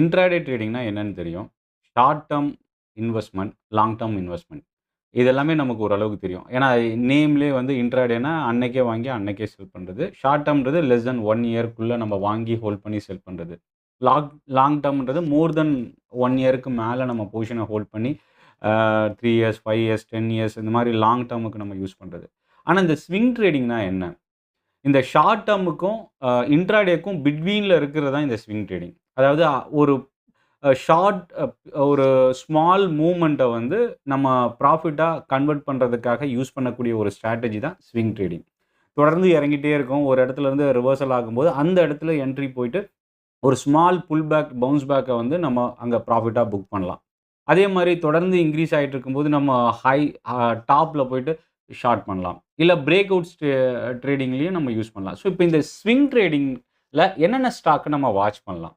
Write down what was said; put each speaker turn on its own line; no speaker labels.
Intraday ட்ரேடிங்னா என்னன்னு தெரியும். Short term investment long term investment இது எல்லாமே நமக்கு ஓரளவுக்கு தெரியும். ஏன்னா நேம்லேயே வந்து இன்ட்ராடேனா அன்னைக்கே வாங்கி அன்னைக்கே செல் பண்ணுறது ஷார்ட் டேர்ம்ன்றது லெஸ் தென் ஒன் இயர்க்குள்ளே நம்ம வாங்கி ஹோல்ட் பண்ணி செல் பண்ணுறது லாங் லாங் டேர்ம்ன்றது மோர் தென் ஒன் இயருக்கு மேலே நம்ம பொசிஷனை ஹோல்ட் பண்ணி three years, five years, 10 years இந்த மாதிரி லாங் டேர்முக்கு நம்ம யூஸ் பண்ணுறது ஆனால் இந்த ஸ்விங் ட்ரேடிங்னா என்ன? இந்த ஷார்ட் டேர்முக்கும் இன்ட்ராடேக்கும் பிட்வீனில் இருக்கிறது தான் இந்த ஸ்விங் ட்ரேடிங். அதாவது ஒரு ஷார்ட் ஒரு ஸ்மால் மூமெண்ட்டை வந்து நம்ம ப்ராஃபிட்டாக கன்வெர்ட் பண்ணுறதுக்காக யூஸ் பண்ணக்கூடிய ஒரு ஸ்ட்ராட்டஜி தான் ஸ்விங் ட்ரேடிங். தொடர்ந்து இறங்கிட்டே இருக்கும். ஒரு இடத்துல இருந்து ரிவர்சல் ஆகும்போது அந்த இடத்துல என்ட்ரி போயிட்டு ஒரு ஸ்மால் புல் பேக், பவுன்ஸ் பேக்கை வந்து நம்ம அங்கே ப்ராஃபிட்டாக புக் பண்ணலாம். அதே மாதிரி தொடர்ந்து இன்க்ரீஸ் ஆகிட்டு இருக்கும்போது நம்ம ஹை டாப்பில் போயிட்டு ஷார்ட் பண்ணலாம். இல்லை பிரேக் அவுட்ஸ் ட்ரேடிங்லேயும் நம்ம யூஸ் பண்ணலாம். ஸோ இப்போ இந்த ஸ்விங் ட்ரேடிங்கில் என்னென்ன ஸ்டாக்கு நம்ம வாட்ச் பண்ணலாம்?